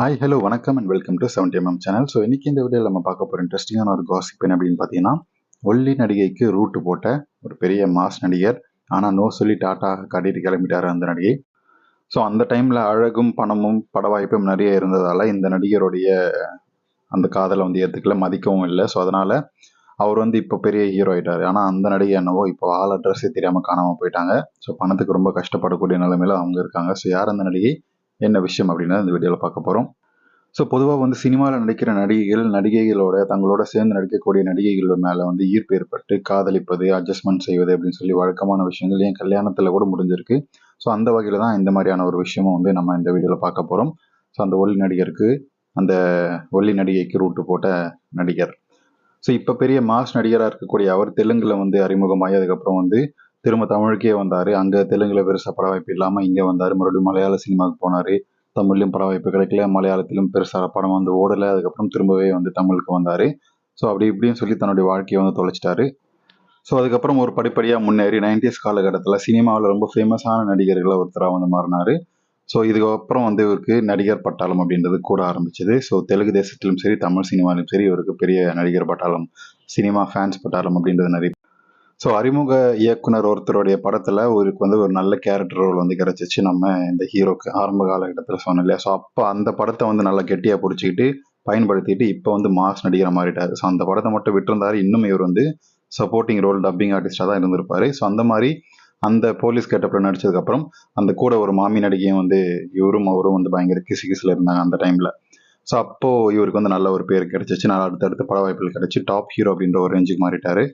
Hi hello வணக்கம் and welcome to seventy MM channel so இன்னைக்கு இந்த வீடியோவில் நம்ம பார்க்க போகிற இன்ட்ரெஸ்டிங்கான ஒரு காசிப் என்ன அப்படின்னு பார்த்தீங்கன்னா ஒல்லி நடிகைக்கு ரூட்டு போட்ட ஒரு பெரிய மாஸ் நடிகர் ஆனால் நோ சொல்லி டாட்டா காட்டிட்டு கிளம்பிட்டார் அந்த நடிகை. ஸோ அந்த டைமில் அழகும் பணமும் பட வாய்ப்பும் நிறைய இருந்ததால் இந்த நடிகருடைய அந்த காதலை வந்து ஏற்றுக்கல மதிக்கவும் இல்லை. ஸோ அதனால் அவர் வந்து இப்போ பெரிய ஹீரோ ஆகிட்டார் ஆனால் அந்த நடிகை என்னவோ இப்போ ஆள் அட்ரஸே தெரியாமல் காணாமல் போயிட்டாங்க. ஸோ பணத்துக்கு ரொம்ப கஷ்டப்படக்கூடிய நிலைமையில் அவங்க இருக்காங்க. ஸோ யார் அந்த நடிகை? என்ன விஷயம் அப்படின்னா இந்த வீடியோவில் பார்க்க போகிறோம் ஸோ பொதுவாக வந்து சினிமாவில் நடிக்கிற நடிகைகள் நடிகைகளோட தங்களோட சேர்ந்து நடிக்கக்கூடிய நடிகைகள் மேலே வந்து ஈர்ப்பு ஏற்பட்டு காதலிப்பது அட்ஜஸ்ட்மெண்ட் செய்வது அப்படின்னு சொல்லி வழக்கமான விஷயங்கள் என் கல்யாணத்தில் கூட முடிஞ்சிருக்கு. ஸோ அந்த வகையில் தான் இந்த மாதிரியான ஒரு விஷயமும் வந்து நம்ம இந்த வீடியோவில் பார்க்க போகிறோம் ஸோ அந்த ஒல்லி நடிகருக்கு அந்த ஒல்லி நடிகைக்கு ரூட்டு போட்ட நடிகர். ஸோ இப்போ பெரிய மாஸ் நடிகராக இருக்கக்கூடிய அவர் தெலுங்கில் வந்து அறிமுகமாகி அதுக்கப்புறம் வந்து திரும்ப தமிழுக்கே வந்தார். அங்கே தெலுங்கில் பெருசாக பட வாய்ப்பு இல்லாமல் இங்கே வந்தார். மறுபடியும் மலையாள சினிமாவுக்கு போனார். தமிழ்லையும் பட வாய்ப்பு கிடைக்கல. மலையாளத்திலும் பெருசாக படம் வந்து ஓடலை. அதுக்கப்புறம் திரும்பவே வந்து தமிழுக்கு வந்தார். ஸோ அப்படி இப்படின்னு சொல்லி தன்னுடைய வாழ்க்கையை வந்து தொலைச்சிட்டாரு. ஸோ அதுக்கப்புறம் ஒரு படிப்படியாக முன்னேறி நைன்டிஸ் காலகட்டத்தில் சினிமாவில் ரொம்ப ஃபேமஸான நடிகர்களை ஒருத்தராக வந்து மாறினார். ஸோ இதுக்கப்புறம் வந்து இவருக்கு நடிகர் பட்டாளம் அப்படின்றது கூட ஆரம்பிச்சது. ஸோ தெலுங்கு தேசத்திலும் சரி தமிழ் சினிமாலையும் சரி இவருக்கு பெரிய நடிகர் பட்டாளம் சினிமா ஃபேன்ஸ் பட்டாளம் அப்படின்றது நிறைய ஸோ அறிமுக இயக்குனர் ஒருத்தருடைய படத்தில் அவருக்கு வந்து ஒரு நல்ல கேரக்டர் ரோல் வந்து கிடைச்சிச்சு. நம்ம இந்த ஹீரோக்கு ஆரம்ப காலகட்டத்தில் சொன்னோம் இல்லையா? ஸோ அப்போ அந்த படத்தை வந்து நல்லா கெட்டியாக பிடிச்சிக்கிட்டு பயன்படுத்திட்டு இப்போ வந்து மாஸ் நடிகர் மாறிட்டார். ஸோ அந்த படத்தை மட்டும் விட்டுருந்தாரு. இன்னும் இவர் வந்து சப்போர்ட்டிங் ரோல் டப்பிங் ஆர்டிஸ்டாக தான் இருந்திருப்பாரு. ஸோ அந்த மாதிரி அந்த போலீஸ் கேட்டப்பில் நடிச்சதுக்கப்புறம் அந்த கூட ஒரு மாமி நடிகையும் வந்து இவரும் அவரும் வந்து பயங்கர கிசு கிசில் இருந்தாங்க அந்த டைமில் ஸோ அப்போது இவருக்கு வந்து நல்ல ஒரு பேர் கிடச்சிச்சு. நல்லா அடுத்தடுத்து பட வாய்ப்புகள் கிடச்சி டாப் ஹீரோ அப்படின்ற ஒரு ரேஞ்சுக்கு மாறிட்டாரு.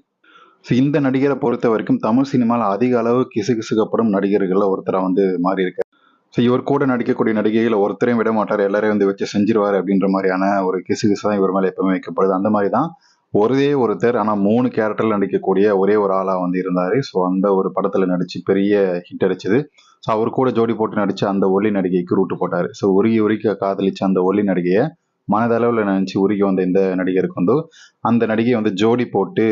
ஸோ இந்த நடிகரை பொறுத்த வரைக்கும் தமிழ் சினிமாவில் அதிக அளவு கிசுகிசுக்கப்படும் நடிகர்களில் ஒருத்தராக வந்து மாறி இருக்காரு ஸோ இவர் கூட நடிக்கக்கூடிய நடிகைகளை ஒருத்தரையும் விட மாட்டார். எல்லாரையும் வந்து வச்சு செஞ்சிருவார் அப்படின்ற மாதிரியான ஒரு கிசுகிசு தான் இவர் மேலே எப்பவுமே வைக்கப்படுது. அந்த மாதிரி தான் ஒரே ஒருத்தர் ஆனால் மூணு கேரக்டரில் நடிக்கக்கூடிய ஒரே ஒரு ஆளாக வந்து இருந்தார். ஸோ அந்த ஒரு படத்தில் நடித்து பெரிய ஹிட் அடிச்சது. ஸோ அவர் கூட ஜோடி போட்டு நடித்த அந்த ஒளி நடிகைக்கு ரூட்டு போட்டார். ஸோ உருகி உருகி காதலிச்ச அந்த ஒளி நடிகையை மனதளவில் நினச்சி உருகி வந்த இந்த நடிகருக்கு வந்து அந்த நடிகை வந்து ஜோடி போட்டு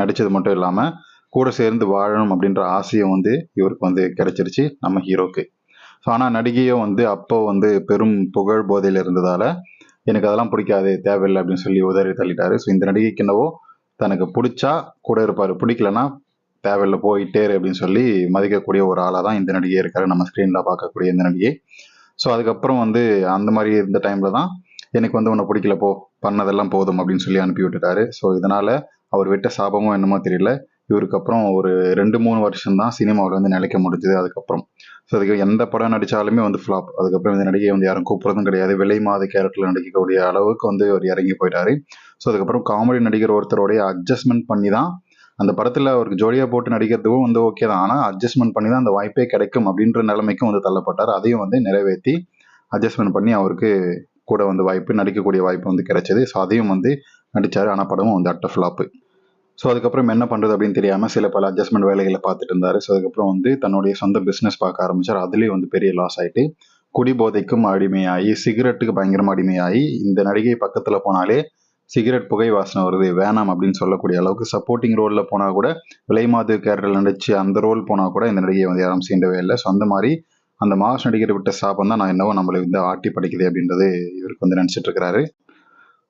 நடித்தது மட்டும் இல்லாமல் கூட சேர்ந்து வாழணும் அப்படின்ற ஆசையும் வந்து இவருக்கு வந்து கிடைச்சிருச்சு நம்ம ஹீரோக்கு. ஸோ ஆனால் நடிகையும் வந்து அப்போ வந்து பெரும் புகழ் போதையில் இருந்ததால் எனக்கு அதெல்லாம் பிடிக்காது தேவையில்லை அப்படின்னு சொல்லி உதறி தள்ளிட்டாரு. ஸோ இந்த நடிகைக்கு என்னவோ தனக்கு பிடிச்சா கூட இருப்பார். பிடிக்கலனா தேவையில்லை போயிட்டேரு அப்படின்னு சொல்லி மதிக்கக்கூடிய ஒரு ஆளாக தான் இந்த நடிகை இருக்காரு. நம்ம ஸ்க்ரீனில் பார்க்கக்கூடிய இந்த நடிகை. ஸோ அதுக்கப்புறம் வந்து அந்த மாதிரி இருந்த டைமில் தான் எனக்கு வந்து உன்னை பிடிக்கல போ பண்ணதெல்லாம் போதும் அப்படின்னு சொல்லி அனுப்பி விட்டுட்டாரு. ஸோ இதனால் அவர் விட்ட சாபமோ என்னமோ தெரியல. இவருக்கு அப்புறம் ஒரு ரெண்டு மூணு வருஷம் தான் சினிமாவில் வந்து நிலைக்க முடிஞ்சது அதுக்கப்புறம். ஸோ அதுக்கு எந்த படம் நடித்தாலுமே வந்து ஃப்ளாப் அதுக்கப்புறம் இந்த நடிகை வந்து யாரும் கூப்பிட்றதும் கிடையாது. விலை மாத கேரக்டரில் நடிக்கக்கூடிய அளவுக்கு வந்து அவர் இறங்கி போயிட்டாரு. ஸோ அதுக்கப்புறம் காமெடி நடிகர் ஒருத்தருடைய அட்ஜஸ்ட்மெண்ட் பண்ணி தான் அந்த படத்தில் அவருக்கு ஜோடியாக போட்டு நடிக்கிறதுக்கும் வந்து ஓகே தான். ஆனால் அட்ஜஸ்ட்மெண்ட் பண்ணி தான் அந்த வாய்ப்பே கிடைக்கும் அப்படின்ற நிலைமைக்கும் வந்து தள்ளப்பட்டார். அதையும் வந்து நிறைவேற்றி அட்ஜஸ்ட்மெண்ட் பண்ணி அவருக்கு கூட வந்து வாய்ப்பு நடிக்கக்கூடிய வாய்ப்பு வந்து கிடைச்சது. ஸோ அதையும் வந்து நடித்தார் ஆனால் படமும் வந்து அட்ட ஃப்ளாப்பு ஸோ அதுக்கப்புறம் என்ன பண்ணுறது அப்படின்னு தெரியாமல் சில பல அட்ஜஸ்ட்மெண்ட் வேலைகளை பார்த்துட்டு இருந்தார். ஸோ அதுக்கப்புறம் வந்து தன்னுடைய சொந்த பிஸ்னஸ் பார்க்க ஆரம்பிச்சார். அதுலேயும் வந்து பெரிய லாஸ் ஆகிட்டு குடிபோதைக்கும் அடிமையாகி சிகரெட்டுக்கு பயங்கரமாக அடிமையாகி இந்த நடிகை பக்கத்தில் போனாலே சிகரெட் புகை வாசனை வருது வேணாம் அப்படின்னு சொல்லக்கூடிய அளவுக்கு சப்போர்ட்டிங் ரோலில் போனால் கூட விலைமாது கேரக்டரில் நடிச்சு அந்த ரோல் போனால் கூட இந்த நடிகையை வந்து யாரும் சீண்டவே இல்லை. ஸோ அந்த மாதிரி அந்த மாஸ் நடிகர் விட்ட சாபம் தான் நான் என்னவோ நம்மளை வந்து ஆட்டி படிக்குது அப்படின்றது இவருக்கு வந்து நினச்சிட்டு இருக்கிறாரு.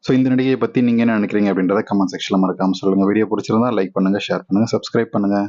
ஸோ இந்த நடிகையை பற்றி நீங்கள் என்ன நினைக்கிறீங்க அப்படின்றத கமெண்ட் செக்ஷனில் மறக்காமல் சொல்லுங்கள் வீடியோ பிடிச்சிருந்தா லைக் பண்ணுங்கள் ஷேர் பண்ணுங்கள் சப்ஸ்கிரைப் பண்ணுங்கள்